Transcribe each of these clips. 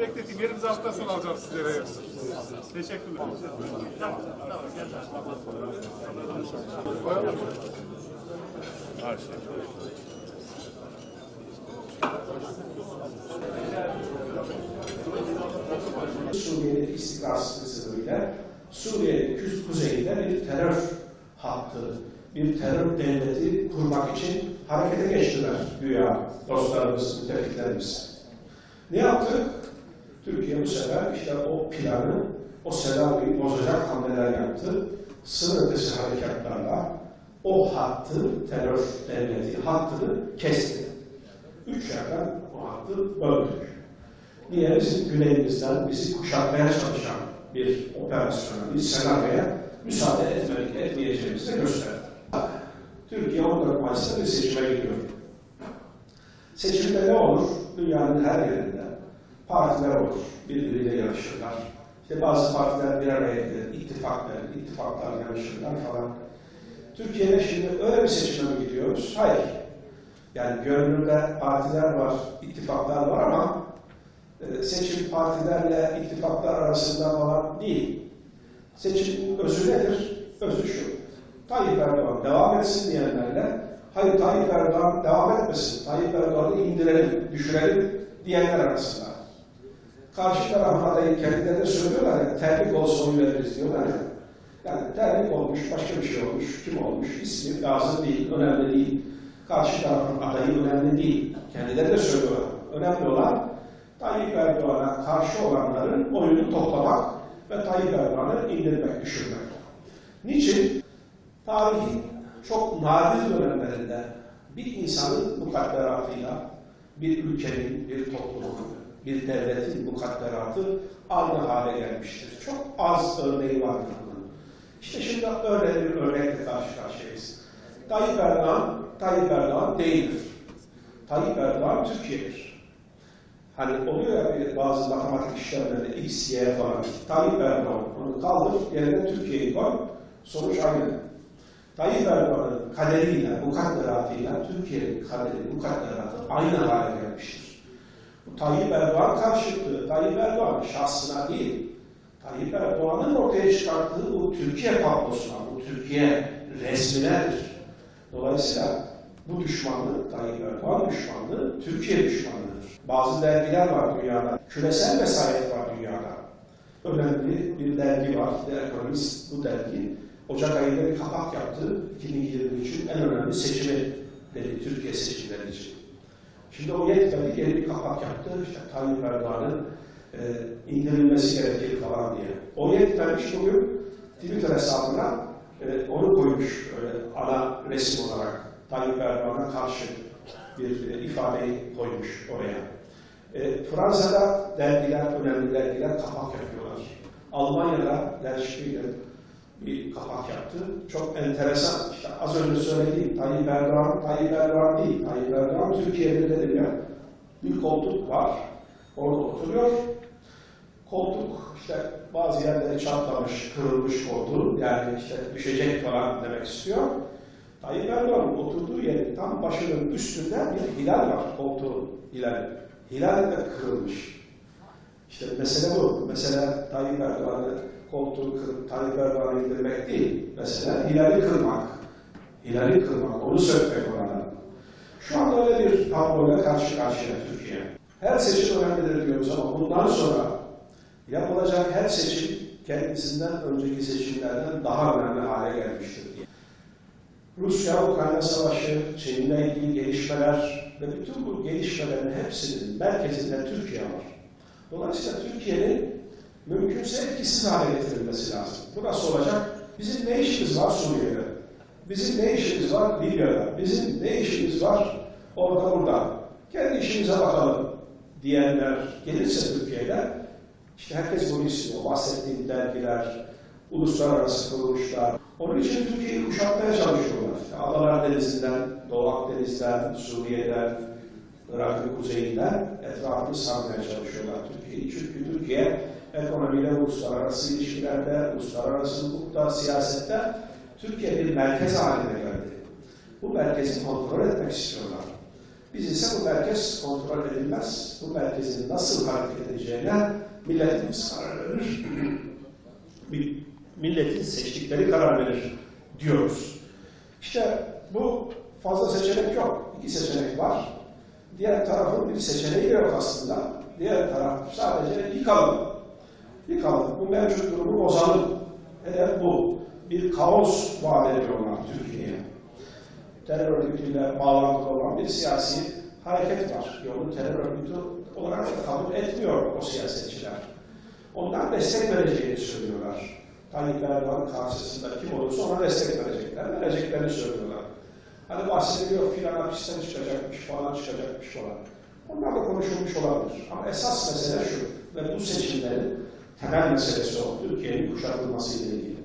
Bekleteyim. Yerimizi hafta sonu alacağım sizlere. Teşekkürler. Suriye'deki istikrarsızlık sebebiyle Suriye'nin kuzeyinde bir terör hattı, bir terör devleti kurmak için harekete geçtiler güya dostlarımız, müttefiklerimiz. Ne yaptı? Türkiye bu sefer işte o planı, o senaryoyu bozacak hamleler yaptı. Sınır dışı harekatlarla o hattı, terör devleti hattını kesti. Üç yerden o hattı öldük. Niye? Bizim güneyimizden bizi kuşatmaya çalışan bir operasyona, bir senaryoya müsaade etmedik, etmeyeceğimizi gösterdi. Türkiye 14 Mayıs'ta bir seçime gidiyor. Seçimde ne olur? Dünyanın her yerinde partiler olur, birbiriyle yarışırlar. İşte bazı partiler bir araya gelir, ittifaklar, ittifaklar yarışırlar falan. Türkiye'de şimdi öyle bir seçime mi gidiyoruz? Hayır. Yani görünürde partiler var, ittifaklar var ama e, seçim partilerle ittifaklar arasında falan değil. Seçimin özü nedir? Özü şu. Tayyip Erdoğan devam etsin diyenlerle, hayır Tayyip Erdoğan devam etmesin, Tayyip Erdoğan'ı indirelim, düşürelim diyenler arasında. Karşı tarafın adayı kendileri de söylüyorlar ya, terlik olsa oy veririz diyorlar ya. Yani terlik olmuş, başka bir şey olmuş, kim olmuş, ismi lazım değil, önemli değil. Karşı tarafın adayı önemli değil. Kendileri de söylüyorlar. Önemli olan Tayyip Erdoğan'a karşı olanların oyunu toplamak ve Tayyip Erdoğan'ı indirmek, düşürmek. Niçin? Tarihin çok nadir dönemlerinde bir insanın mukadderatıyla bir ülkenin, bir toplumun, bir devletin mukadderatı aynı hale gelmiştir. Çok az örneği vardır bunun. İşte şimdi öyle bir örnekle karşı karşıyayız. Tayyip Erdoğan, Tayyip Erdoğan değildir. Tayyip Erdoğan Türkiye'dir. Hani oluyor ya bazı matematik işlemlerde X, Y falan. Tayyip Erdoğan onu kaldır, yerine Türkiye'yi koy, sonuç aynı. Tayyip Erdoğan'ın kaderiyle, mukadderatıyla Türkiye'nin kaderi, mukadderatı aynı hale gelmiştir. Bu Tayyip Erdoğan karşıtlığı, Tayyip Erdoğan şahsına değil, Tayyip Erdoğan'ın ortaya çıkarttığı bu Türkiye tablosuna, bu Türkiye resminedir. Dolayısıyla bu düşmanlık, Tayyip Erdoğan düşmanlığı, Türkiye düşmanlığıdır. Bazı dergiler var dünyada, küresel vesayet var dünyada. Önemli bir dergi var, The Economist bu dergi. Ocak ayında bir kapak yaptı, 2023'ün en önemli seçimi dedi, Türkiye seçimleri için. Şimdi o yetmedi, geri bir kapak yaptı, işte Tayyip Erdoğan'ın e, indirilmesi gerekir falan diye. O yetmemiş bugün Twitter hesabına e, onu koymuş öyle ana resim olarak Tayyip Erdoğan'a karşı bir e, ifadeyi koymuş oraya. E, Fransa'da dergiler, önemli dergiler kapak yapıyorlar. Almanya'da Der Spiegel bir kapak yaptı. Çok enteresan. İşte az önce söylediğim Tayyip Erdoğan, Tayyip Erdoğan değil. Tayyip Erdoğan Türkiye'de dedim ya bir koltuk var. Orada oturuyor. Koltuk işte bazı yerleri çatlamış, kırılmış koltuğu. Yani işte düşecek falan demek istiyor. Tayyip Erdoğan'ın oturduğu yerin tam başının üstünde bir hilal var, koltuğun hilal. Hilal de kırılmış. İşte mesele bu. Mesele Tayyip Erdoğan'ı koltuğu kırıp Tayyip Erdoğan'ı indirmek değil. Mesela hilali kırmak. Hilali kırmak, onu sökmek oradan. Şu anda öyle bir tabloyla karşı karşıya Türkiye. Her seçim önemlidir diyoruz ama bundan sonra yapılacak her seçim kendisinden önceki seçimlerden daha önemli hale gelmiştir diye. Rusya-Ukrayna savaşı, Çin'le ilgili gelişmeler ve bütün bu gelişmelerin hepsinin merkezinde Türkiye var. Dolayısıyla Türkiye'nin mümkünse etkisiz hale getirilmesi lazım. Bu nasıl olacak? Bizim ne işimiz var Suriye'de? Bizim ne işimiz var Libya'da? Bizim ne işimiz var orada burada? Kendi işimize bakalım diyenler gelirse Türkiye'de işte herkes bunu istiyor. Bahsettiğim dergiler, uluslararası kuruluşlar. Onun için Türkiye'yi kuşatmaya çalışıyorlar. İşte Adalar Denizi'nden, Doğu Akdeniz'den, Suriye'den, Irak'ın kuzeyinden etrafını sarmaya çalışıyorlar Türkiye'yi. Çünkü Türkiye ekonomiyle, uluslararası ilişkilerde, uluslararası hukukta, siyasette Türkiye bir merkez haline geldi. Bu merkezi kontrol etmek istiyorlar. Biz ise bu merkez kontrol edilmez. Bu merkezin nasıl hareket edeceğine milletimiz karar verir. Milletin seçtikleri karar verir diyoruz. İşte bu fazla seçenek yok. İki seçenek var. Diğer tarafın bir seçeneği de yok aslında. Diğer taraf sadece yıkalım. Yıkalım. Bu mevcut durumu bozalım. Hedef bu. Bir kaos vaat ediyorlar Türkiye'ye. Terör örgütüyle bağlantılı olan bir siyasi hareket var. Yolun terör örgütü olarak da kabul etmiyor o siyasetçiler. Onlar destek vereceğini söylüyorlar. Tayyip Erdoğan karşısında kim olursa ona destek verecekler. Vereceklerini söylüyorlar. Hani bahsediliyor filan hapisten çıkacakmış falan çıkacakmış falan. Onlar da konuşulmuş olabilir. Ama esas mesele şu ve bu seçimlerin temel meselesi o. Türkiye'nin kuşatılması ile ilgili.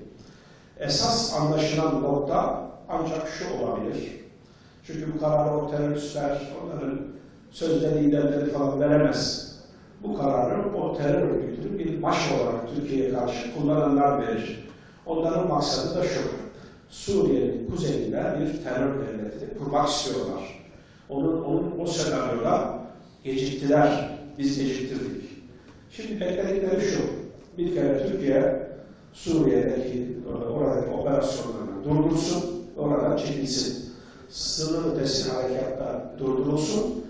Esas anlaşılan nokta ancak şu olabilir. Çünkü bu kararı o teröristler, onların sözde liderleri falan veremez. Bu kararı o terör örgütünün bir maş olarak Türkiye'ye karşı kullananlar verir. Onların maksadı da şu. Suriye'nin kuzeyinde bir terör devleti kurmak istiyorlar. Onun, onun o senaryoda geciktiler, biz geciktirdik. Şimdi bekledikleri şu, bir kere Türkiye Suriye'deki, oradaki operasyonlarını durdursun, oradan çekilsin. Sınır ötesi harekatlar durdurulsun.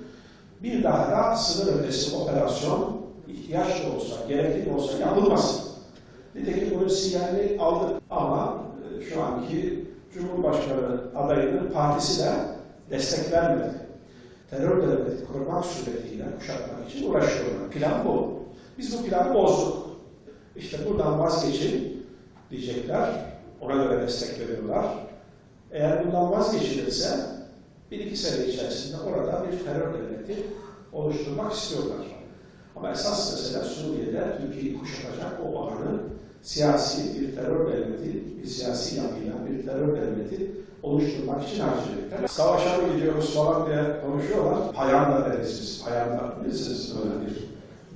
Bir daha da sınır ötesi operasyon ihtiyaç olsa, gerekli olsa yapılmasın. Nitekim bunun sinyalini aldık ama e, şu anki Cumhurbaşkanı adayının partisi de destek vermedi. Terör devleti kurmak suretiyle kuşatmak için uğraşıyorlar. Plan bu. Biz bu planı bozduk. İşte buradan vazgeçin diyecekler. Ona göre destek veriyorlar. Eğer bundan vazgeçilirse bir iki sene içerisinde orada bir terör devleti oluşturmak istiyorlar. Ama esas mesele Suriye'de Türkiye'yi kuşatacak o alanı siyasi bir terör devleti, bir siyasi yapıyla bir terör devleti oluşturmak için harcayacaklar. Savaşa mı gidiyoruz falan diye konuşuyorlar. Payanda deriz biz. Payanda bilirsiniz böyle bir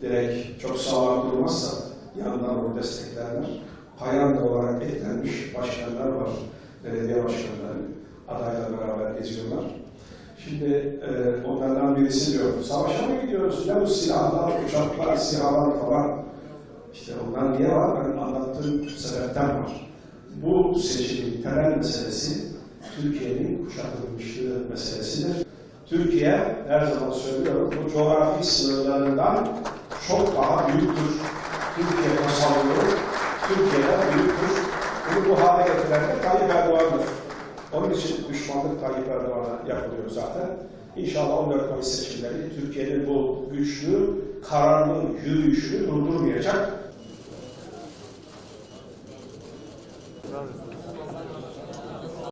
direkt çok sağlam durmazsa yandan onu desteklerler. Payanda olarak eklenmiş başkanlar var. Belediye başkanları adayla beraber geziyorlar. Şimdi e, onlardan birisi diyor, savaşa mı gidiyoruz? Ne bu silahlar, uçaklar, silahlar falan. İşte onlar niye var? Ben anlattığım sebepten var. Bu seçimin temel meselesi Türkiye'nin kuşatılmışlığı meselesidir. Türkiye, her zaman söylüyorum, bu coğrafi sınırlarından çok daha büyüktür. Türkiye tasavvuru, Türkiye'den büyüktür. Bunu bu hale getiren de Tayyip Erdoğan'dır. Onun için düşmanlık Tayyip Erdoğan'a yapılıyor zaten. İnşallah 14 Mayıs seçimleri Türkiye'nin bu güçlü, kararlı yürüyüşünü durdurmayacak.